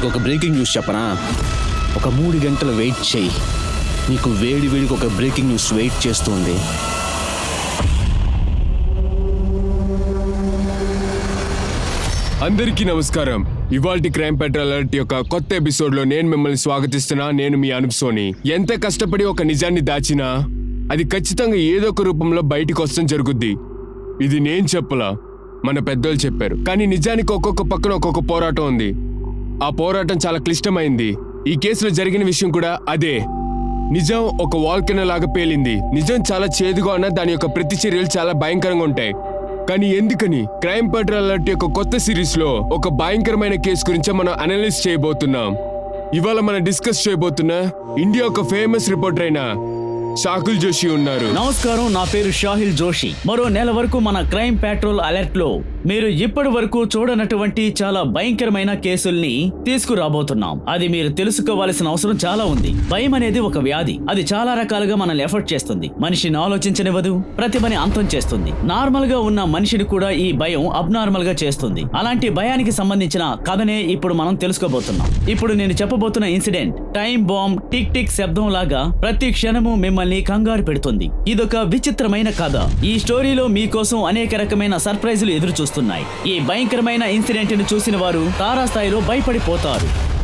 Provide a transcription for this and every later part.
నీకు ఒక breaking news చెప్పనా? ఒక మూడు గంటలు వెయిట్ చేయి. నీకు వేడి వేడికి ఒక బ్రేకింగ్ న్యూస్ వెయిట్ చేస్తుంది. అందరికీ నమస్కారం. ఇవాల్టి క్రైమ్ పెట్రోల్ అలర్ట్ యొక్క కొత్త ఎపిసోడ్లో నేను మిమ్మల్ని స్వాగతిస్తున్నా నేను మీ అనుప్ సోని. ఎంత కష్టపడి ఒక నిజాన్ని దాచినా అది ఖచ్చితంగా ఏదో ఒక రూపంలో బయటికి వస్తాం జరుగుద్ది. ఇది నేను చెప్పలా మన పెద్దోళ్ళు చెప్పారు. కానీ నిజానికి ఒక్కొక్క పక్కన ఒక్కొక్క పోరాటం ఉంది. ఆ పోరాటం చాలా క్లిష్టమైంది. ఈ కేసులో జరిగిన విషయం కూడా అదే. నిజం ఒక వాల్కెనో లాగా పేలింది. నిజం చాలా చేదుగా ఉన్న దాని యొక్క ప్రతిచర్యలు చాలా భయంకరంగా ఉంటాయి. కానీ ఎందుకని? క్రైమ్ పెట్రోల్ అలర్ట్ యొక్క కొత్త సిరీస్లో ఒక భయంకరమైన కేసు గురించి మనం అనలైజ్ చేయబోతున్నాం. ఇవాళ మనం డిస్కస్ చేయబోతున్న ఇండియా ఒక ఫేమస్ రిపోర్టర్ అయిన షాకుల్ జోషి ఉన్నారు. నమస్కారం నా పేరు షాహిల్ జోషి. మరో నెల వరకు మన క్రైమ్ పెట్రోల్ అలర్ట్లో మీరు ఇప్పటి వరకు చూడనటువంటి చాలా భయంకరమైన కేసుల్ని తీసుకురాబోతున్నాం. అది మీరు తెలుసుకోవాల్సిన అవసరం చాలా ఉంది. భయం అనేది ఒక వ్యాధి. అది చాలా రకాలుగా మనల్ని ఎఫర్ట్ చేస్తుంది. మనిషిని ఆలోచించనివ్వదు. ప్రతిభని అంతం చేస్తుంది. నార్మల్గా ఉన్న మనిషిని కూడా ఈ భయం అబ్నార్మల్గా చేస్తుంది. అలాంటి భయానికి సంబంధించిన కథనే ఇప్పుడు మనం తెలుసుకోబోతున్నాం. ఇప్పుడు నేను చెప్పబోతున్న incident time bomb tick tick శబ్దం లాగా ప్రతి క్షణము మిమ్మల్ని కంగారు పెడుతుంది. ఇదొక విచిత్రమైన కథ. ఈ స్టోరీలో మీకోసం అనేక రకమైన సర్ప్రైజులు ఎదురు చూస్తున్నాయి ఈ భయంకరమైన ఇన్సిడెంట్ని చూసిన వారు తారాస్థాయిలో భయపడిపోతారు.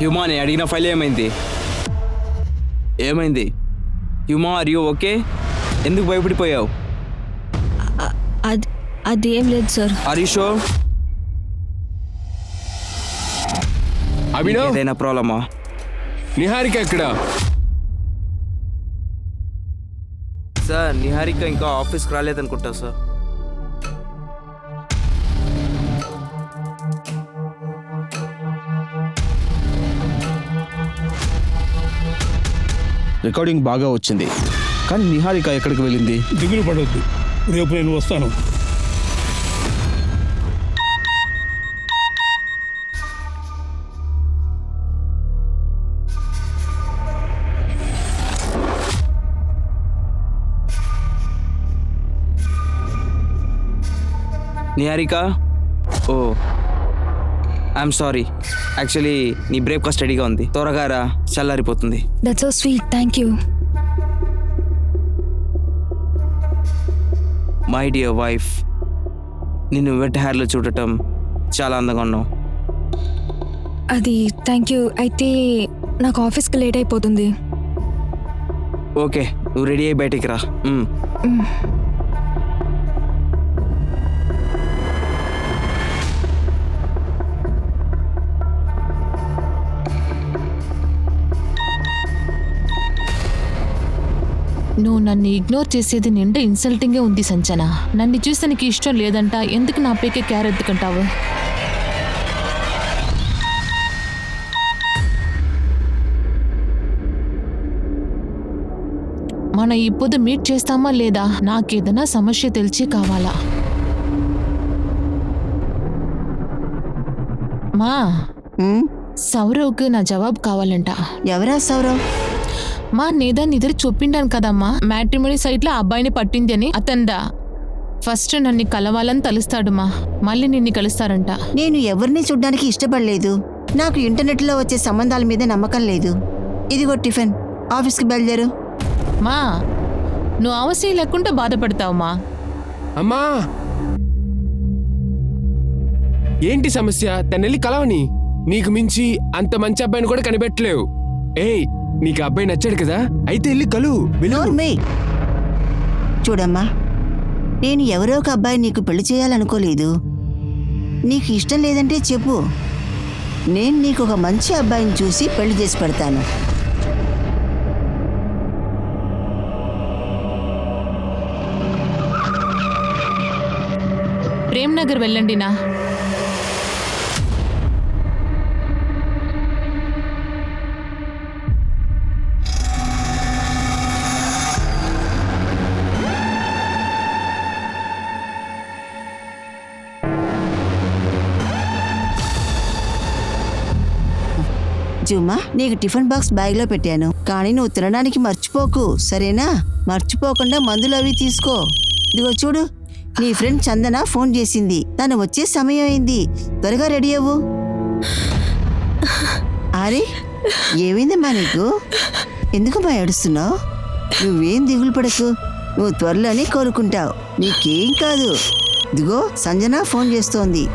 హ్యూమా నేను అడిగిన ఫైల్ ఏమైంది? ఏమైంది? హ్యూమా ఆర్ యూ ఓకే ఎందుకు భయపడిపోయావు? అది అదేం లేదు sir. Are you sure Abhinav? ఏదైనా ప్రాబ్లమా? నిహారిక ఎక్కడ? సార్ నిహారిక ఇంకా ఆఫీస్కి రాలేదనుకుంటా సార్. రికార్డింగ్ బాగా వచ్చింది. కానీ నిహారిక ఎక్కడికి వెళ్ళింది? దిగులు పడొద్దు. రేపు నేను వస్తాను. Niharika? Oh I'm sorry actually నీ బ్రేక్ఫాస్ట్ రెడీగా ఉంది. త్వరగా రా చల్లారిపోతుంది. That's so sweet thank you my dear wife నిన్ను వెట్ హెయిర్లో చూడటం చాలా అందంగా ఉన్నావు. అది థ్యాంక్ యూ అయితే నాకు ఆఫీస్కి లేట్ అయిపోతుంది. ఓకే నువ్వు రెడీ అయ్యి బయటికి రా. నువ్వు నన్ను ఇగ్నోర్ చేసేది నిండా ఇన్సల్టింగే ఉంది సంచన. నన్ను చూస్తే నీకు ఇష్టం లేదంట ఎందుకు నా పేకే క్యార్ ఎత్తుకుంటావు? మనం ఇప్పుడు మీట్ చేస్తామా లేదా? నాకేదైనా సమస్య తెలిసి కావాలా? మా సౌరవ్కి నా జవాబు కావాలంట. ఎవరా సౌరవ్? మా నేదా నిద్ర చెప్పిండాను కదమ్మా. మ్యాట్రిమోనీ సైట్లో ఆ అబ్బాయిని పట్టింది అని అతందా ఫస్ట్ నన్ను కలవాలని తలుస్తాడు మా. మళ్ళీ నిన్ను కలుస్తారంట. నేను ఎవరిని చూడ్డానికి ఇష్టపడలేదు. నాకు ఇంటర్నెట్లో వచ్చే సంబంధాల మీద నమ్మకం లేదు. ఇదిగో టిఫిన్. ఆఫీస్కి బయలుదేరు. మా నువ్వు అవసరం లేకుండా బాధపడతావు మా. అమ్మా! ఏంటి సమస్య? తనెళ్ళి కలవని? నీకు మించి అంత మంచి అబ్బాయిని కూడా కనిపెట్టలేవు. ఏయ్ నీకు అబ్బాయి నచ్చాడు కదా? అయితే వెళ్ళి. నోర్మే. చూడమ్మా నేను ఎవరో ఒక అబ్బాయి నీకు పెళ్ళి చేయాలనుకోలేదు. నీకు ఇష్టం లేదంటే చెప్పు. నేను నీకు ఒక మంచి అబ్బాయిని చూసి పెళ్ళి చేసి పెడతాను. ప్రేమ్ నగర్ వెళ్ళండి నా. జుమ్మా నీకు టిఫిన్ బాక్స్ బ్యాగ్లో పెట్టాను. కానీ నువ్వు తినడానికి మర్చిపోకు సరేనా? మర్చిపోకుండా మందులు అవి తీసుకో. ఇదిగో చూడు నీ ఫ్రెండ్ చందన ఫోన్ చేసింది. తను వచ్చే సమయం అయింది. త్వరగా రెడీ అవ్వు. అరే ఏమైందమ్మా నీకు? ఎందుకమ్మా ఏడుస్తున్నావు? నువ్వేం దిగులు పడకు. నువ్వు త్వరలోనే కోరుకుంటావు నీకేం కాదు. ఇదిగో సంజన ఫోన్ చేస్తోంది.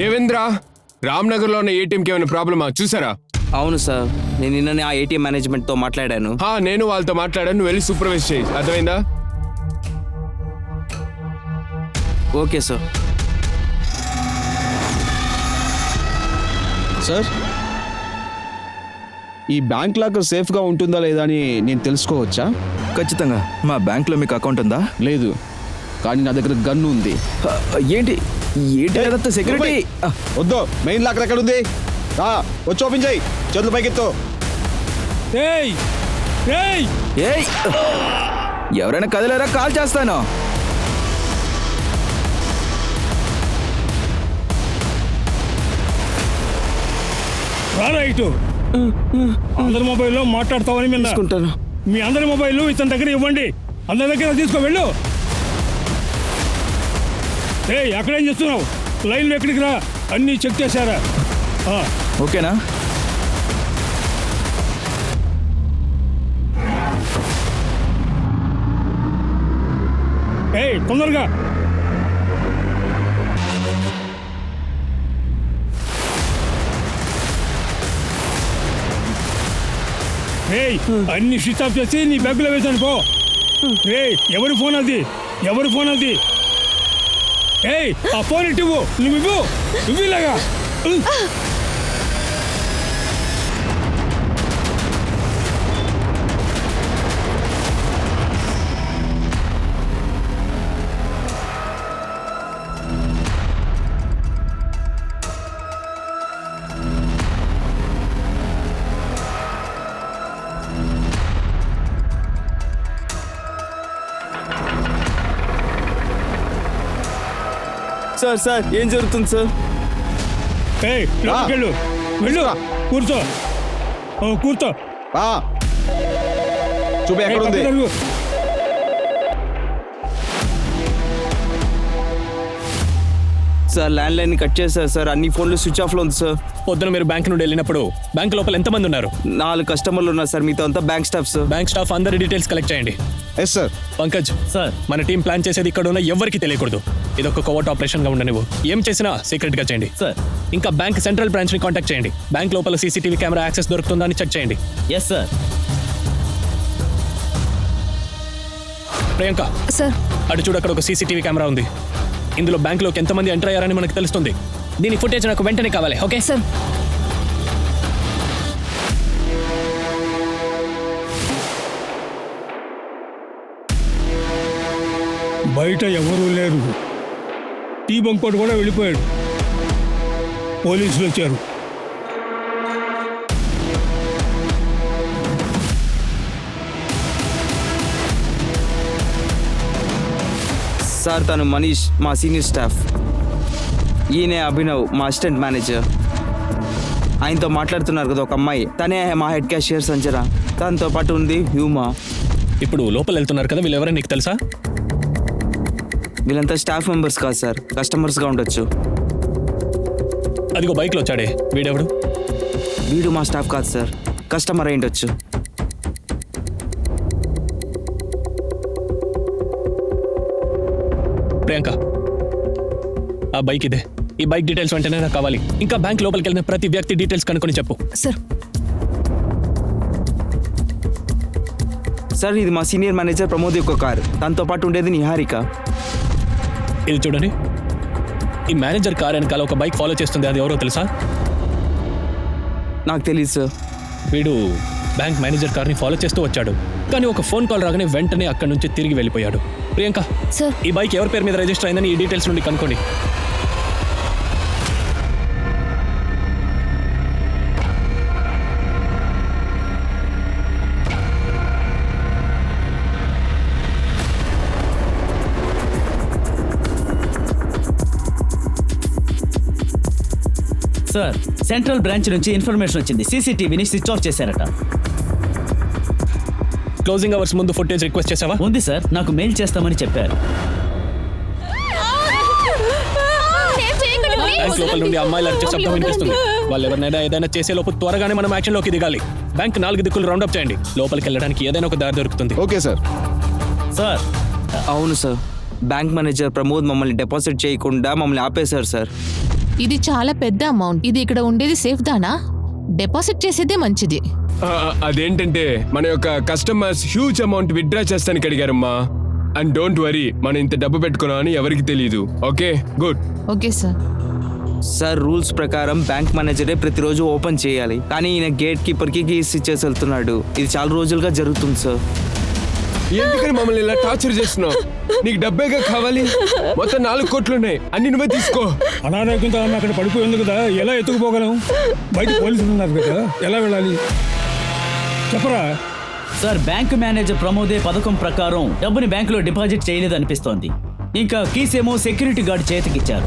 దేవేంద్ర రామ్నగర్లో ఉన్న ఏటీఎంకి ఏమైనా ప్రాబ్లమా? చూసారా? అవును సార్ నేను నిన్ననే ఆ ఏటీఎం మేనేజ్మెంట్తో మాట్లాడాను. హా నేను వాళ్ళతో మాట్లాడాను నువ్వు వెళ్ళి సూపర్వైజ్ చేయి. అర్థమైందా? Okay sir. సార్ ఈ బ్యాంక్ లాకర్ సేఫ్గా ఉంటుందా లేదా అని నేను తెలుసుకోవచ్చా? ఖచ్చితంగా. మా బ్యాంక్లో మీకు అకౌంట్ ఉందా? లేదు కానీ నా దగ్గర గన్ను ఉంది. ఏంటి? ఏంటి సెక్యూరిటీ వద్దు మెయిన్ లాకర్ ఎక్కడ ఉంది? రా వచ్చి ఓపెన్ చేయి. చేతులు పైకెత్తు. ఎవరైనా కదలేరా? కాల్ చేస్తాను. అందరి మొబైల్లో మాట్లాడతావని తీసుకుంటాను. మీ అందరి మొబైల్ ఇతని దగ్గర ఇవ్వండి. అందరి దగ్గర తీసుకో వెళ్ళు ఏయ్ అక్కడేం చేస్తున్నావు? లైన్లో ఎక్కడికి రా. అన్నీ చెక్ చేశారా? ఆ, ఓకేనా? ఏయ్ తొందరగా. ఏయ్ అన్ని స్విచ్ ఆఫ్ చేసి నీ బ్యాగులో వేసాను పో. ఏయ్ ఎవరి ఫోన్ అది? ఎవరి ఫోన్ అది? ఏయ్ ఆ ఫోన్ ఇటు ఇవ్వు. నువ్వు ఇవ్వు ఇవ్వు ఇలాగా సార్ సార్ ఏం జరుగుతుంది సార్? ఏయ్ లోపలికి వెళ్ళు. వెళ్ళు. కూర్చో. ఓ, కూర్చో. చూపి ఏయ్, ఎక్కడ ఉంది పక్కన. సార్ ల్యాండ్ లైన్ కట్ చేశారు సార్. అన్ని ఫోన్లు స్విచ్ ఆఫ్లో ఉంది సార్. పొద్దున మీరు బ్యాంక్ నుండి వెళ్ళినప్పుడు బ్యాంక్ లోపల ఎంతమంది ఉన్నారు? నాలుగు కస్టమర్లు ఉన్నారు సార్. మీతో అంతా bank staff sir. Bank staff అందరి డీటెయిల్స్ కలెక్ట్ చేయండి. Yes sir. పంకజ్ సార్. మన టీం ప్లాన్ చేసేది ఇక్కడ ఉన్న ఎవరికి తెలియకూడదు. ఇది ఒక కోవర్ట్ ఆపరేషన్గా ఉండనివ్వు. ఏం చేసినా సీక్రెట్గా చేయండి. సార్. ఇంకా బ్యాంక్ సెంట్రల్ బ్రాంచ్ని కాంటాక్ట్ చేయండి. బ్యాంక్ లోపల సీసీటీవీ కెమెరా యాక్సెస్ దొరుకుతుందా అని చెక్ చేయండి. Yes sir Priyanka. సార్. అటు చూడు అక్కడ ఒక సీసీటీవీ కెమెరా ఉంది. ఇందులో బ్యాంక్లోకి ఎంతమంది ఎంటర్ అయ్యారని మనకు తెలుస్తుంది. దీని ఫుటేజ్ నాకు వెంటనే కావాలి ఓకే? సార్. బయట ఎవరూ లేరు. టీ బంక్ వాడు కూడా వెళ్ళిపోయాడు. పోలీసులు వచ్చారు. సార్ తను మనీష్ మా సీనియర్ స్టాఫ్. ఈయనే అభినవ్ మా అసిస్టెంట్ మేనేజర్. ఆయనతో మాట్లాడుతున్నారు కదా ఒక అమ్మాయి. తనే మా హెడ్ క్యాషియర్ సంజన. దాంతో పాటు ఉంది హ్యూమా. ఇప్పుడు లోపల వెళ్తున్నారు కదా వీళ్ళు ఎవరైనా నీకు తెలుసా? వీళ్ళంతా స్టాఫ్ మెంబర్స్ కాదు సార్. కస్టమర్స్గా ఉండొచ్చు. అదిగో బైక్లో వచ్చాడే. వీడెవడు? వీడు మా స్టాఫ్ కాదు సార్. కస్టమర్ అయి ఉండొచ్చు. ప్రియాంక ఆ బైక్ ఇదే. ఈ బైక్ డీటెయిల్స్ వెంటనే నాకు కావాలి. ఇంకా బ్యాంక్ లోపలికి వెళ్ళిన ప్రతి వ్యక్తి డీటెయిల్స్ కనుక్కొని చెప్పు. సార్. సార్ ఇది మా సీనియర్ మేనేజర్ ప్రమోద్ యొక్క కార్. దాంతో పాటు ఉండేది నిహారిక. ఇది చూడండి. ఈ మేనేజర్ కార్ వెనకాల ఒక బైక్ ఫాలో చేస్తుంది అది ఎవరో తెలుసా? నాకు తెలియదు సార్ వీడు బ్యాంక్ మేనేజర్ కార్ని ఫాలో చేస్తూ వచ్చాడు. కానీ ఒక ఫోన్ కాల్ రాగానే వెంటనే అక్కడి నుంచి తిరిగి వెళ్ళిపోయాడు. ప్రియాంక సార్ ఈ బైక్ ఎవరి పేరు మీద రిజిస్టర్ అయిందని ఈ డీటెయిల్స్ నుండి కనుక్కోండి. సెంట్రల్ బ్రాంచ్ నుంచి ఇన్ఫర్మేషన్ వచ్చింది. సీసీటీవీని స్విచ్ ఆఫ్ చేశారట. క్లోజింగ్ అవర్స్ ముందు ఫుటేజ్ రిక్వెస్ట్ చేసావా ఉంది సార్. నాకు మెయిల్ చేస్తామని చెప్పారు. బ్యాంక్ లోపల నుండి అమ్మాయిలు అరిచే శబ్దం వినిపిస్తుంది. వాళ్ళు ఎవరినైనా ఏదైనా చేసే లోపు త్వరగానే మనం యాక్షన్లోకి దిగాలి. బ్యాంక్ నాలుగు దిక్కులు రౌండ్ అప్ చేయండి. లోపలికి వెళ్ళడానికి ఏదైనా ఒక దారి దొరుకుతుంది. Okay sir. సార్. అవును సార్. బ్యాంక్ మేనేజర్ ప్రమోద్ మమ్మల్ని డిపాజిట్ చేయకుండా మమ్మల్ని ఆపేశారు సార్. ఇది చాలా పెద్ద అమౌంట్. ఇది ఇక్కడ ఉండేది సేఫ్ దానా? డిపాజిట్ చేసేదే మంచిది. అదేంటంటే మన యొక్క కస్టమర్స్ హ్యూజ్ అమౌంట్ విత్డ్రా చేస్తానికి అడిగారమ్మా. అండ్ డోంట్ వరీ మనం ఇంత డబ్బు పెట్టుకున్నామని ఎవరికి తెలియదు okay good okay sir sir rules ప్రకారం బ్యాంక్ మేనేజరే ప్రతిరోజు ఓపెన్ చేయాలి. కానీ ఈయన గేట్ కీపర్కి కీస్ ఇచ్చేసి వెళ్తున్నాడు. ఇది చాలా రోజులుగా జరుగుతుంది సార్ ఎందుకని మమ్మల్ని ఇలా టార్చర్ చేస్తున్నావు? నీకు డబ్బేగా కావాలి? మొత్తం నాలుగు కోట్లు ఉన్నాయి అన్ని నువ్వే తీసుకో. అనారోగ్యంతో ఆమె అక్కడ పడిపోయింది కదా. ఎలా ఎత్తుకుపోగలం? బయట పోలీసులు ఉన్నారు కదా. ఎలా వెళ్ళాలి? చెప్పరా? సార్ బ్యాంక్ మేనేజర్ ప్రమోదే పథకం ప్రకారం డబ్బుని బ్యాంకులో డిపాజిట్ చేయలేదనిపిస్తోంది. ఇంకా కీసేమో సెక్యూరిటీ గార్డ్ చేతికిచ్చారు.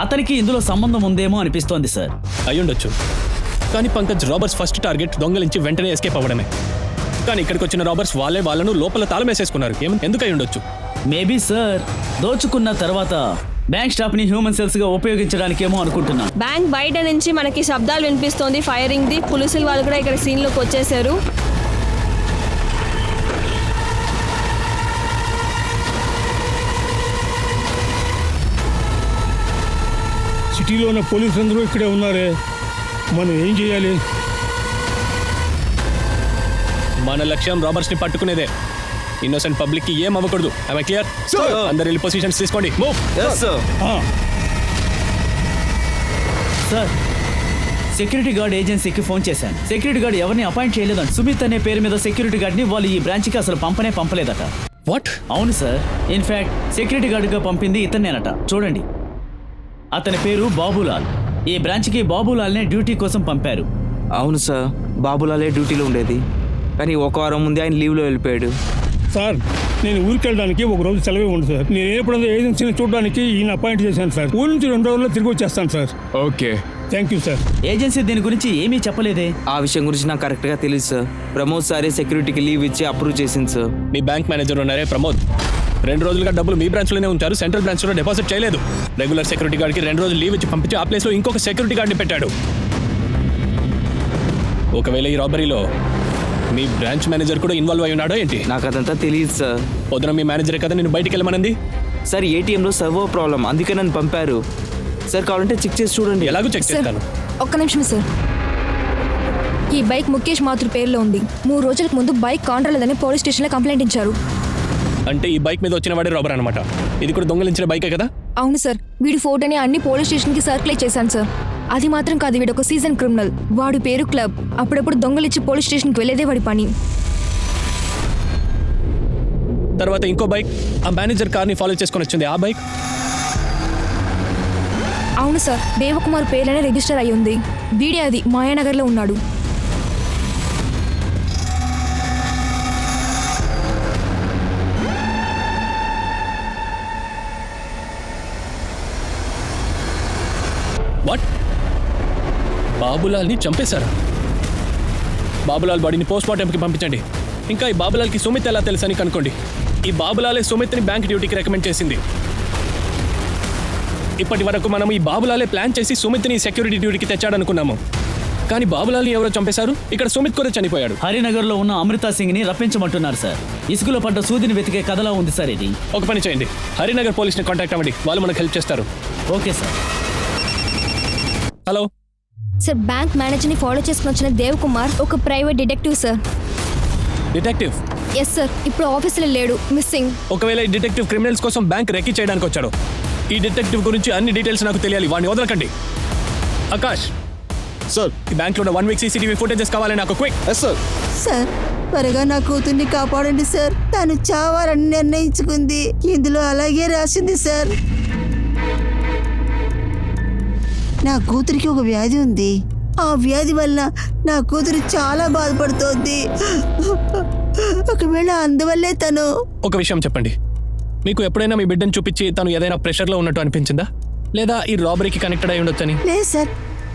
అతనికి ఇందులో సంబంధం ఉందేమో అనిపిస్తోంది సార్. అయ్యుండొచ్చు. కానీ పంకజ్ రాబర్స్ ఫస్ట్ టార్గెట్ దొంగలించి వెంటనే ఎస్కేప్ అవ్వడమే. కానీ ఇక్కడికి వచ్చిన రాబర్స్ వాళ్ళే వాళ్ళను లోపల తాళం వేసేసుకున్నారు. ఏం ఎందుకు ఉండొచ్చు? మేబీ సార్ దోచుకున్న తర్వాత బ్యాంక్ స్టాఫ్ని హ్యూమన్ సెల్స్గా ఉపయోగించడానికేమో అనుకుంటున్నాను బ్యాంక్ బయట నుంచి మనకి శబ్దాలు వినిపిస్తోంది ఫైరింగ్ ది పోలీసులు వాళ్ళు కూడా ఇక్కడ సీన్లోకి వచ్చేసారు. సిటీలో ఉన్న పోలీసులందరూ ఇక్కడే ఉన్నారే. మనం ఏం చేయాలి? మన లక్ష్యం రాబర్స్ని పట్టుకునేదే. ఇన్నోసెంట్ పబ్లిక్కి ఏం అవ్వకూడదు. ఐ క్లియర్ అందరు వెళ్ళి పొజిషన్స్ తీసుకోండి. మూవ్ సార్ సెక్యూరిటీ గార్డ్ ఏజెన్సీకి ఫోన్ చేశాను. సెక్యూరిటీ గార్డ్ ఎవరిని అపాయింట్ చేయలేదని సుమిత్ అనే పేరు మీద సెక్యూరిటీ గార్డ్ని వాళ్ళు ఈ బ్రాంచ్కి అసలు పంపనే పంపలేదట. వాట్ అవును సార్ ఇన్ఫాక్ట్ సెక్యూరిటీ గార్డుగా పంపింది ఇతన్నేనట. చూడండి. అతని పేరు బాబులాల్. ఈ బ్రాంచ్కి బాబులాల్నే డ్యూటీ కోసం పంపారు. అవును సార్ బాబులాలే డ్యూటీలో ఉండేది. కానీ ఒక వారం ముందే ఆయన లీవ్లో వెళ్ళిపోయాడు. సార్ నేను ఊరికి వెళ్ళడానికి ఒక రోజు సెలవే ఉంది సార్. నేను ఎప్పుడైనా ఏజెన్సీని చూడడానికి ఈయన అపాయింట్ చేశాను సార్. ఊరి నుంచి రెండు రోజుల్లో తిరిగి వచ్చేస్తాను sir. Okay. Thank you sir agency దీని గురించి ఏమీ చెప్పలేదే? ఆ విషయం గురించి నాకు కరెక్ట్గా తెలియదు సార్ ప్రమోద్ సారే సెక్యూరిటీకి లీవ్ ఇచ్చి అప్రూవ్ చేసింది సార్ మీ బ్యాంక్ మేనేజర్ ఉన్నారే ప్రమోద్? రెండు రోజులుగా డబ్బులు మీ బ్రాంచ్లోనే ఉంచారు సెంట్రల్ బ్రాంచ్లో డిపాజిట్ చేయలేదు. రెగ్యులర్ సెక్యూరిటీ గార్డ్కి రెండు రోజులు లీవ్ ఇచ్చి పంపించి ఆ ప్లేస్లో ఇంకొక సెక్యూరిటీ గార్డ్ని పెట్టాడు. ఒకవేళ ఈ రాబరీలో మీ బ్రాంచ్ మేనేజర్ కూడా ఇన్వాల్వ్ అయి ఉన్నాడో ఏంటి? నాకు అదంతా తెలియదు సార్. పొద్దున మీ మేనేజరే కదా నేను బయటికి వెళ్ళమనంది? సార్ ఏటీఎంలో సర్వర్ ప్రాబ్లం అందుకే నన్ను పంపారు. సార్ కావాలంటే చెక్ చేసి చూడండి. ఎలాగో చెక్ సార్ చేస్తాను. ఒక్క నిమిషం సార్. ఈ బైక్ ముఖేష్ మాతృ పేరులో ఉంది. మూడు రోజులకు ముందు బైక్ కాంట్రాలేదని పోలీస్ స్టేషన్లో కంప్లైంట్ ఇచ్చారు. అంటే ఈ బైక్ మీద వచ్చిన వాడే రాబర్ అనమాట ఇది కూడా దొంగలించిన బైకే కదా? అవును సార్. వీడి ఫోటోని అన్ని పోలీస్ స్టేషన్కి సర్క్యులేట్ చేశాను సార్. అది మాత్రం కాదు వీడు ఒక సీజన్ క్రిమినల్. వాడి పేరు క్లబ్. అప్పుడప్పుడు దొంగలిచ్చి పోలీస్ స్టేషన్కి వెళ్ళేదే వాడి పని. తర్వాత ఇంకో బైక్. ఆ మేనేజర్ కార్ని ఫాలో చేసుకొని వచ్చింది. ఆ బైక్? అవును సార్ దేవకుమార్ పేర్లనే రిజిస్టర్ అయి ఉంది వీడే అది మాయానగర్లో ఉన్నాడు. బాబులాల్ని చంపేశారా. బాబులాల్ బాడీని పోస్ట్ మార్టంకి పంపించండి. ఇంకా ఈ బాబులాల్కి సుమిత్ ఎలా తెలుసని కనుక్కోండి. ఈ బాబులాలే సుమిత్ని బ్యాంక్ డ్యూటీకి రికమెండ్ చేసింది. ఇప్పటి వరకు మనం ఈ బాబులాలే ప్లాన్ చేసి సుమిత్ని సెక్యూరిటీ డ్యూటీకి తెచ్చాడనుకున్నాము. కానీ బాబులాల్ని ఎవరో చంపేశారు? ఇక్కడ సుమిత్ కూడా చనిపోయాడు. హరినగర్లో ఉన్న అమృతా సింగ్ని రప్పించమంటున్నారు సార్. ఇసుకలో పడ్డ సూదిని వెతికే కథలా ఉంది సార్ ఇది. ఒక పని చేయండి. హరినగర్ పోలీస్ని కాంటాక్ట్ అవ్వండి. వాళ్ళు మనకు హెల్ప్ చేస్తారు. Okay sir. Hello. Sir bank మేనేజర్ని ఫాలో చేసుకుని వచ్చిన దేవకుమార్ ఒక private detective sir detective yes sir ఇప్పుడు ఆఫీసులో లేడు. మిస్సింగ్ ఒకవేళ ఈ డిటెక్టివ్ క్రిమినల్స్ కోసం బ్యాంక్ రెక్కి చేయడానికి వచ్చాడు. ఈ డిటెక్టివ్ గురించి అన్ని డీటెయిల్స్ నాకు తెలియాలి. వాడిని వదలకండి. ఆకాష్! సార్ ఈ బ్యాంక్లో వన్ వీక్ సీసీటీవీ ఫుటేజెస్ కావాలి నాకు క్విక్ ఎస్ సార్ సార్ త్వరగా నా కూతుర్ని కాపాడండి సార్ తను చావాలని నిర్ణయించుకుంది. ఇందులో అలాగే రాసింది సార్ నా కూతురికి ఒక వ్యాధి ఉంది. ఆ వ్యాధి వల్ల నా కూతురు చాలా బాధపడుతోంది. ఒకవేళ అందువల్లే తను ఒక విషయం చెప్పండి. మీకు ఎప్పుడైనా మీ బిడ్డను చూపించి తను ఏదైనా ప్రెషర్లో ఉన్నట్టు అనిపించిందా? లేదా ఈ రాబరీకి కనెక్టెడ్ అయి ఉండొచ్చని? లేదు సార్.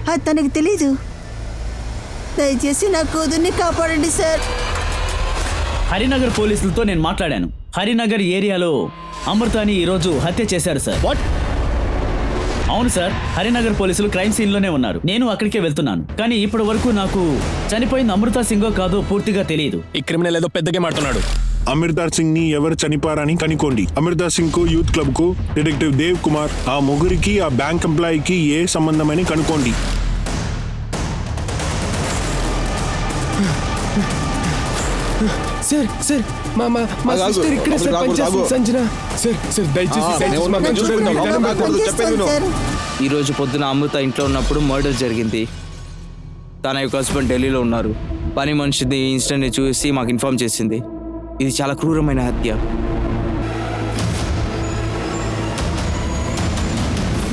అది తనకు తెలీదు. దయచేసి నా కూతుర్ని కాపాడండి సార్. హరినగర్ పోలీసులతో నేను మాట్లాడాను. హరినగర్ ఏరియాలో అమృతాని ఈరోజు హత్య చేశారు సార్. వాట్? అవును సార్ హరినగర్ పోలీసులు క్రైమ్ సీన్లోనే ఉన్నారు. నేను అక్కడికే వెళ్తున్నాను. కానీ ఇప్పటి వరకు నాకు చనిపోయింది అమృతా సింగో కాదో పూర్తిగా తెలియదు. ఈ క్రిమినల్ ఏదో పెద్ద గేమ్ ఆడుతున్నాడు. అమృతార్ సింగ్ని ఎవరు చనిపోయారని కనుక్కోండి. అమృతార్ సింగ్కు యూత్ క్లబ్కు డిటెక్టివ్ దేవ్ కుమార్ ఆ ముగ్గురికి ఆ బ్యాంక్ ఎంప్లాయీకి ఏ సంబంధమని కనుక్కోండి. సార్ సార్ మా మా మా. సిస్టర్ ఇక్కడే సార్ పనిచేస్తుంది. సంజన సార్ సార్ దయచేసి మా. సార్ ఈరోజు పొద్దున అమృత ఇంట్లో ఉన్నప్పుడు మర్డర్ జరిగింది. తన యొక్క హస్బెండ్ ఢిల్లీలో ఉన్నారు. పని మనిషిది ఈ ఇన్సిడెంట్ని చూసి మాకు ఇన్ఫార్మ్ చేసింది. ఇది చాలా క్రూరమైన హత్య.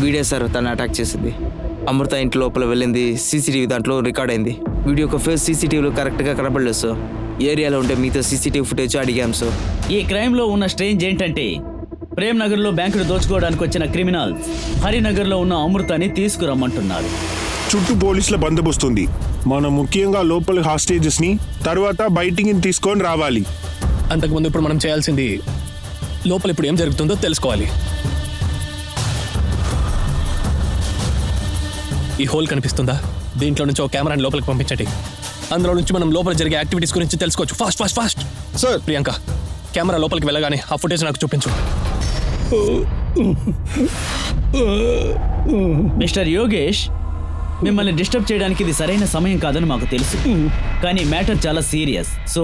వీడియో సార్ తను అటాక్ చేసింది. అమృత ఇంటి లోపల వెళ్ళింది సీసీటీవీ దాంట్లో రికార్డ్ అయింది. వీడియో ఒక ఫేస్ సీసీటీవీలో కరెక్ట్గా కనపడలేదు సార్ ఏరియాలో ఉంటే మీతో సీసీటీవీ ఫుటేజ్ అడిగాం సార్ ఈ క్రైమ్లో ఉన్న స్ట్రేంజ్ ఏంటంటే ప్రేమ్ నగర్లో బ్యాంకును దోచుకోవడానికి వచ్చిన క్రిమినల్స్ హరినగర్లో ఉన్న అమృతాని తీసుకురమ్మంటున్నారు. చుట్టూ పోలీసుల బందోబస్తుంది. మనం ముఖ్యంగా లోపల హాస్టేజెస్ని తర్వాత బయటికి తీసుకొని రావాలి. అంతకుముందు ఇప్పుడు మనం చేయాల్సింది లోపల ఇప్పుడు ఏం జరుగుతుందో తెలుసుకోవాలి. ఈ హోల్ కనిపిస్తుందా? దీంట్లో నుంచి ఒక కెమెరాని లోపలికి పంపించండి. అందులో నుంచి మనం లోపల జరిగే యాక్టివిటీస్ గురించి తెలుసుకోవచ్చు. Fast fast fast sir Priyanka camera లోపలికి వెళ్ళగానే ఆ ఫుటేజ్ నాకు చూపించు. మిస్టర్ యోగేష్ మిమ్మల్ని డిస్టర్బ్ చేయడానికి ఇది సరైన సమయం కాదని మాకు తెలుసు. కానీ మ్యాటర్ చాలా సీరియస్ సో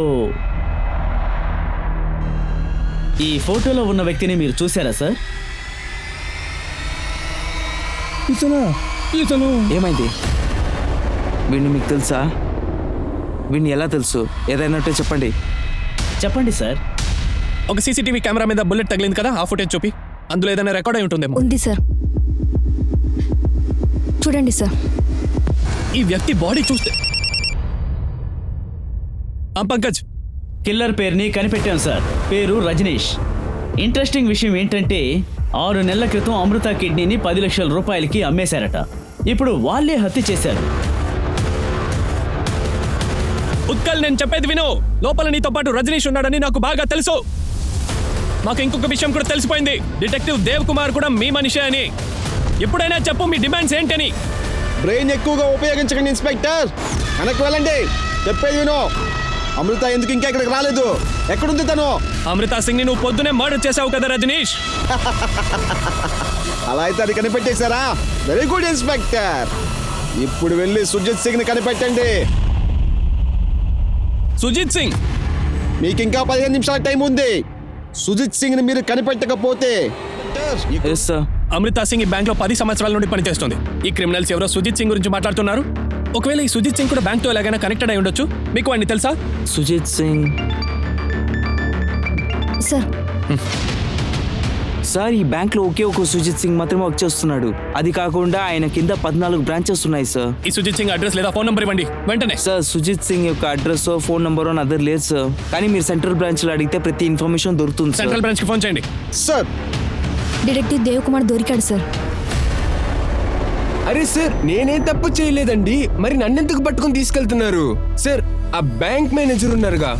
ఈ ఫోటోలో ఉన్న వ్యక్తిని మీరు చూసారా సార్ ఇతనా ఇతను ఏమైంది? వీడిని మీకు తెలుసా? వీడిని ఎలా తెలుసు? ఏదైనా ఉంటే చెప్పండి. చెప్పండి సార్. ఒక సీసీటీవీ కెమెరా మీద బుల్లెట్ తగిలింది కదా ఆ ఫుటేజ్ చూపి. అందులో ఏదైనా రికార్డ్ అయి ఉంటుందేమో. ఉంది సార్. చూడండి సార్. ఈ వ్యక్తి బాడీ చూస్తే ఆ పంకజ్. కిల్లర్ పేరుని కనిపెట్టాం సార్. పేరు రజనీష్. ఇంట్రెస్టింగ్ విషయం ఏంటంటే ఆరు నెలల క్రితం అమృత కిడ్నీని పది లక్షల రూపాయలకి అమ్మేశారట. ఇప్పుడు వాళ్ళే హత్య చేశారు. ఉత్కల్ నేను చెప్పేది విను. లోపల నీతో పాటు రజనీష్ ఉన్నాడని నాకు బాగా తెలుసు. మాకు ఇంకొక విషయం కూడా తెలిసిపోయింది. డిటెక్టివ్ దేవ్ కుమార్ కూడా మీ మనిషే అని. ఎప్పుడైనా చెప్పు మీ డిమాండ్స్ ఏంటని. బ్రెయిన్ ఎక్కువగా ఉపయోగించకండి ఇన్స్పెక్టర్. వెనక్కి వెళ్ళండి. చెప్పేది విను. అమృత ఎందుకు ఇంకా ఇక్కడికి రాలేదు? ఎక్కడుంది తను? అమృతా సింగ్ని నువ్వు పొద్దునే మర్డర్ చేసావు కదా రజనీష్. అలా అయితే అది కనిపెట్టేశారా? Very good inspector. ఇప్పుడు వెళ్ళి సుజిత్ సింగ్ని కనిపెట్టండి. సుజిత్ సింగ్. మీకు ఇంకా పదిహేను నిమిషాల టైం ఉంది. సుజిత్ సింగ్ని మీరు కనిపెట్టకపోతే ఎస్ సార్ అమృతా సింగ్ ఈ బ్యాంక్లో పది సంవత్సరాల నుండి పనిచేస్తుంది. ఈ క్రిమినల్స్ ఎవరో సుజిత్ సింగ్ గురించి మాట్లాడుతున్నారు? ఒకవేళ ఈ సుజిత్ సింగ్ కూడా బ్యాంక్తో ఎలాగైనా కనెక్టెడ్ అయి ఉండొచ్చు. మీకు వాడిని తెలుసా? సుజిత్ సింగ్. సార్ సార్ ఈ బ్యాంక్లో ఒకే ఒక సుజిత్ సింగ్ మాత్రమే వర్క్ చేస్తున్నాడు. అది కాకుండా ఆయన కింద పద్నాలుగు బ్రాంచెస్ ఉన్నాయి సార్ ఈ సుజిత్ సింగ్ అడ్రస్ లేదా ఫోన్ నంబర్ ఇవ్వండి. వెంటనే. సార్ సుజిత్ సింగ్ యొక్క అడ్రస్ ఫోన్ నంబర్ నా దగ్గర లేదు సార్ కానీ మీరు సెంట్రల్ బ్రాంచ్లో అడిగితే ప్రతి ఇన్ఫర్మేషన్ దొరుకుతుంది సార్ సెంట్రల్ బ్రాంచ్కి ఫోన్ చేయండి. సార్ డిటెక్టివ్ దేవ్ కుమార్ దొరికాడు సార్ అరే సార్ నేనేం తప్పు చేయలేదండి. మరి నన్నెందుకు పట్టుకొని తీసుకెళ్తున్నారు? సార్ ఆ బ్యాంక్ మేనేజర్ ఉన్నారుగా.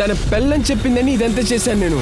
తన పెళ్ళని చెప్పిందని ఇదంతా చేశాను నేను.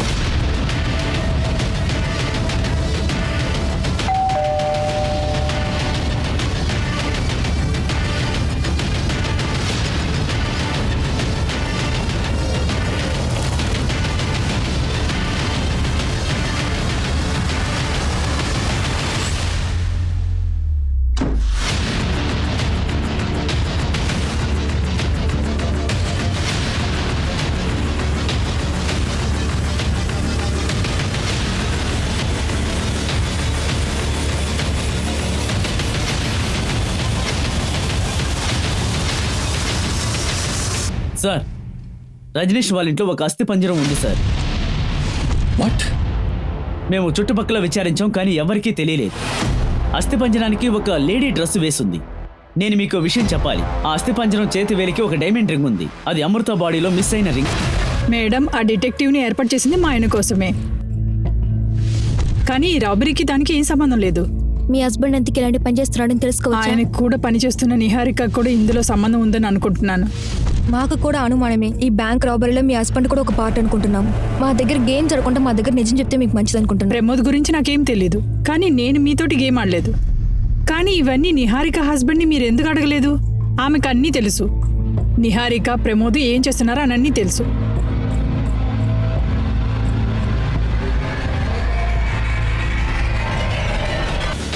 రజనీష్ వాళ్ళ ఇంట్లో ఒక అస్థి పంజరం ఉంది సార్. వాట్? మేము చుట్టుపక్కల విచారించాం కానీ ఎవరికీ తెలియలేదు. అస్థి పంజరానికి ఒక లేడీ డ్రెస్ వేసుంది. నేను మీకు విషయం చెప్పాలి. ఆ అస్థి పంజరం చేతి వేలికి ఒక డైమండ్ రింగ్ ఉంది. అది అమృత బాడీలో మిస్ అయిన రింగ్. మేడం ఆ డిటెక్టివ్ని ఏర్పాటు చేసింది మా ఆయన కోసమే. కానీ ఈ రాబరీకి దానికి ఏం సంబంధం లేదు. మీ హస్బెండ్ ఎందుకు ఇలాంటి పని చేస్తున్నాడని తెలుసుకోవచ్చా? ఆయనకు కూడా పనిచేస్తున్న నిహారిక కూడా ఇందులో సంబంధం ఉందని అనుకుంటున్నాను. మాకు కూడా అనుమానమే. ఈ బ్యాంక్ రాబరీలో మీ హస్బెండ్ కూడా ఒక పార్ట్ అనుకుంటున్నాం. మా దగ్గర గేమ్ జరగకుండా మా దగ్గర నిజం చెప్తే మీకు మంచిది అనుకుంటున్నాం. ప్రమోద్ గురించి నాకేం తెలీదు. కానీ నేను మీతోటి గేమ్ ఆడలేదు. కానీ ఇవన్నీ నిహారిక హస్బెండ్ని మీరు ఎందుకు అడగలేదు? ఆమెకు అన్నీ తెలుసు. నిహారిక ప్రమోద్ ఏం చేస్తున్నారో అని అన్నీ తెలుసు.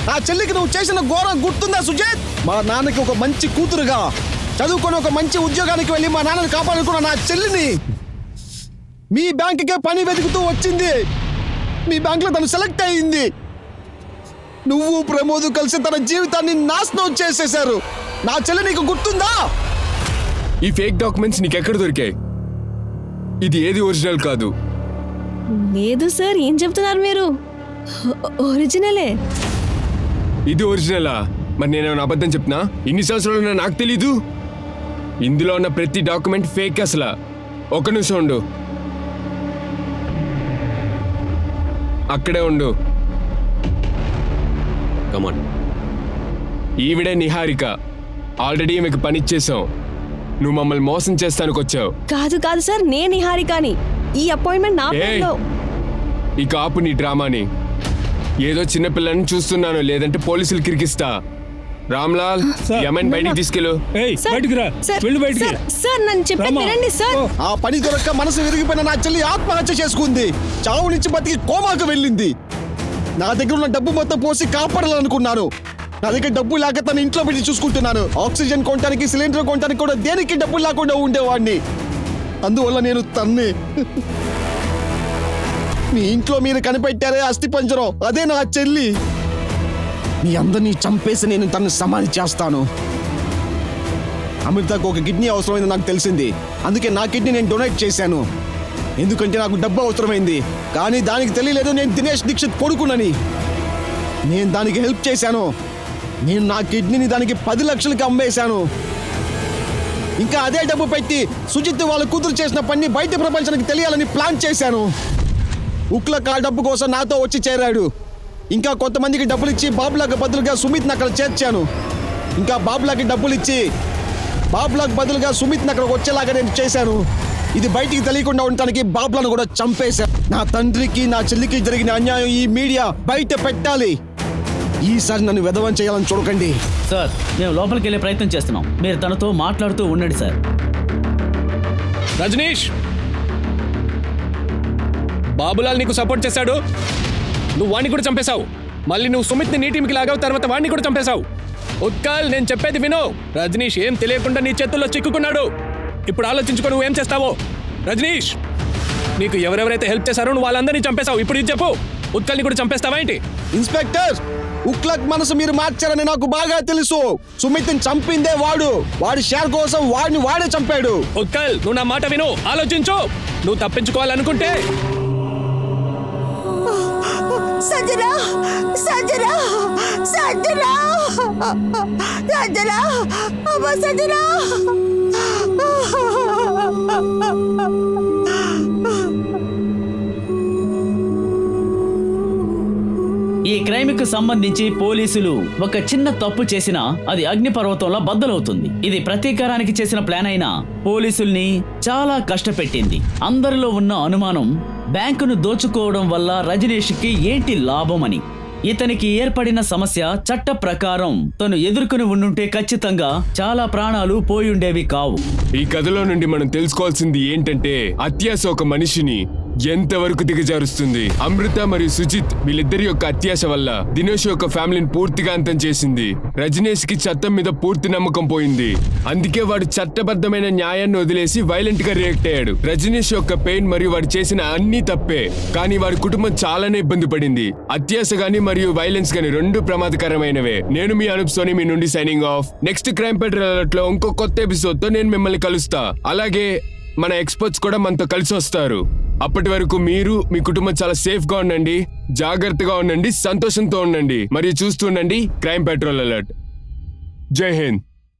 నా చెల్లికి నువ్వు చేసిన ఘోరం గుర్తుందా సుజిత్? మా నాన్నకి ఒక మంచి కూతురుగా చదువుకొని ఒక మంచి ఉద్యోగానికి వెళ్ళి మా నాన్నని కాపాడుకున్న నా చెల్లిని మీ బ్యాంకుకే పని వెతుకుతూ వచ్చింది. మీ బ్యాంకులో తను సెలెక్ట్ అయింది. నువ్వు ప్రమోద్ కలిసి తన జీవితాన్ని నాశనం చేసేశారు. నా చెల్లి నీకు గుర్తుందా? ఈ ఫేక్ డాక్యుమెంట్స్ నీకెక్కడ దొరికాయి? ఇది ఏది ఒరిజినల్ కాదు? లేదు సార్ ఏం చెప్తున్నారు మీరు? ఒరిజినలే. ఇది ఒరిజినలా? మరి నేను అబద్ధం చెప్తున్నా? ఇన్ని సంవత్సరాలు ఉన్నా నాకు తెలీదు. ఇందులో ఉన్న ప్రతి డాక్యుమెంట్ ఫేక్ అసలు. ఒక నిమిషం ఉండు. అక్కడే ఉండు. కమాన్ ఈవిడే నిహారిక. ఆల్రెడీ మీకు పనిచ్చేసాం నువ్వు మమ్మల్ని మోసం చేస్తానికి వచ్చావు. కాదు కాదు సార్ నేను నిహారికాని. ఈ అపాయింట్మెంట్ నా! పేరులో ఇక ఆపు నీ డ్రామాని. ఏదో చిన్న పిల్లని చూస్తున్నాను లేదంటే పోలీసులు కిరికిస్తా. రామ్లాల్. యమన్ బయటికి తీసుకెళ్ళు. ఏయ్ సార్, బయటికి రా. సార్, వెళ్ళు బయటికి. సార్, సార్ నన్ను చెప్పేది రామా. వినండి సార్. ఓ. ఆ పని దొరక్క మనసు విరిగిపోయిన నా చెల్లి ఆత్మహత్య చేసుకుంది. చావు నుంచి బతికి కోమాకు వెళ్ళింది. నా దగ్గర ఉన్న డబ్బు మొత్తం పోసి కాపాడాలనుకున్నాను. నా దగ్గర డబ్బు లేక తన ఇంట్లో పెట్టి చూసుకుంటున్నాను. ఆక్సిజన్ కొనడానికి సిలిండర్ కొనడానికి కూడా దేనికి డబ్బు లేకుండా ఉండేవాడిని. అందువల్ల నేను తన్ని. మీ ఇంట్లో మీరు కనిపెట్టారే అస్థిపంజరం అదే నా చెల్లి. మీ అందరినీ చంపేసి నేను తను సమాధి చేస్తాను. అమృతకు ఒక కిడ్నీ అవసరమైంది నాకు తెలిసింది. అందుకే నా కిడ్నీ నేను డొనేట్ చేశాను. ఎందుకంటే నాకు డబ్బు అవసరమైంది. కానీ దానికి తెలియలేదు నేను దినేష్ దీక్షిత్ కొడుకునని. నేను దానికి హెల్ప్ చేశాను. నేను నా కిడ్నీని దానికి పది లక్షలకి అమ్మేశాను. ఇంకా అదే డబ్బు పెట్టి సుజిత్ వాళ్ళు కూతురు చేసిన పని బయట ప్రపంచానికి తెలియాలని ప్లాన్ చేశాను. ఉక్లక్ ఆ డబ్బు కోసం నాతో వచ్చి చేరాడు. ఇంకా కొంతమందికి డబ్బులు ఇచ్చి బాబులాగా బదులుగా సుమిత్ని అక్కడ చేర్చాను. ఇంకా బాబులాకి డబ్బులు ఇచ్చి బాబులకు బదులుగా సుమిత్ని అక్కడికి వచ్చేలాగా నేను చేశాను. ఇది బయటికి తెలియకుండా ఉండటానికి బాబులను కూడా చంపేశాను. నా తండ్రికి నా చెల్లికి జరిగిన అన్యాయం ఈ మీడియా బయట పెట్టాలి. ఈసారి నన్ను వెధవం చేయాలని చూడకండి. సార్ మేము లోపలికి వెళ్ళే ప్రయత్నం చేస్తున్నాం. మీరు తనతో మాట్లాడుతూ ఉండండి సార్. రజనీష్! బాబులాల్ నీకు సపోర్ట్ చేశాడు. నువ్వు వాణ్ణి కూడా చంపేశావు. మళ్ళీ నువ్వు సుమిత్ని నీ టీంకి లాగావు తర్వాత వాణ్ణి కూడా చంపేశావు. ఉత్కాల్ నేను చెప్పేది విను. రజనీష్ ఏం తెలియకుండా నీ చేతుల్లో చిక్కుకున్నాడు. ఇప్పుడు ఆలోచించుకో నువ్వు ఏం చేస్తావో. రజనీష్ నీకు ఎవరెవరైతే హెల్ప్ చేశారో నువ్వు వాళ్ళందరినీ చంపేశావు. ఇప్పుడు ఇది చెప్పు. ఉత్కల్ని కూడా చంపేస్తావా ఏంటి? ఇన్స్పెక్టర్ ఉక్లక్ మనసు మీరు మార్చారని నాకు బాగా తెలుసు. సుమిత్ని చంపిందే వాడు. వాడి షేర్ కోసం వాడిని వాడే చంపాడు. ఉత్కల్ నువ్వు నా మాట విను. ఆలోచించు. నువ్వు తప్పించుకోవాలనుకుంటే సంజన సంజన సంజన సంజన అమ్మ సంజన ఈ క్రైమ్కు సంబంధించి పోలీసులు ఒక చిన్న తప్పు చేసినా అది అగ్నిపర్వతంలో బద్దలవుతుంది. ఇది ప్రతీకారానికి చేసిన ప్లాన్ అయినా పోలీసుల్ని చాలా కష్టపెట్టింది. అందరిలో ఉన్న అనుమానం బ్యాంకును దోచుకోవడం వల్ల రజనీష్కి ఏంటి లాభం అని ఇతనికి ఏర్పడిన సమస్య చట్ట ప్రకారం తను ఎదుర్కొని ఉండుంటే ఖచ్చితంగా చాలా ప్రాణాలు పోయుండేవి కావు. ఈ కథలో నుండి మనం తెలుసుకోవాల్సింది ఏంటంటే అత్యాశ ఒక మనిషిని ఎంతవరకు దిగజారుస్తుంది? అమృత మరియు సుజిత్ వీళ్ళిద్దరి యొక్క అత్యాశ వల్ల దినేష్ యొక్క ఫ్యామిలీని పూర్తిగా అంతం చేసింది. రజనీష్కి చట్టం మీద పూర్తి నమ్మకం పోయింది. అందుకే వాడు చట్టబద్ధమైన న్యాయాన్ని వదిలేసి వైలెంట్గా రియాక్ట్ అయ్యాడు. రజనీష్ యొక్క పెయిన్ మరియు వాడు చేసిన అన్ని తప్పే. కానీ వాడి కుటుంబం చాలానే ఇబ్బంది పడింది. అత్యాశ గాని మరియు వైలెన్స్ గాని రెండు ప్రమాదకరమైనవే. నేను మీ అనుప్ సోని మీ నుండి signing off next Crime Patrol అలర్ట్లో ఇంకో కొత్త ఎపిసోడ్తో నేను మిమ్మల్ని కలుస్తా. అలాగే మన ఎక్స్పర్ట్స్ కూడా మనతో కలిసి వస్తారు. అప్పటి వరకు మీరు మీ కుటుంబం చాలా సేఫ్గా ఉండండి జాగ్రత్తగా ఉండండి సంతోషంతో ఉండండి. మరియు చూస్తూ ఉండండి క్రైమ్ పెట్రోల్ అలర్ట్. జై హింద్.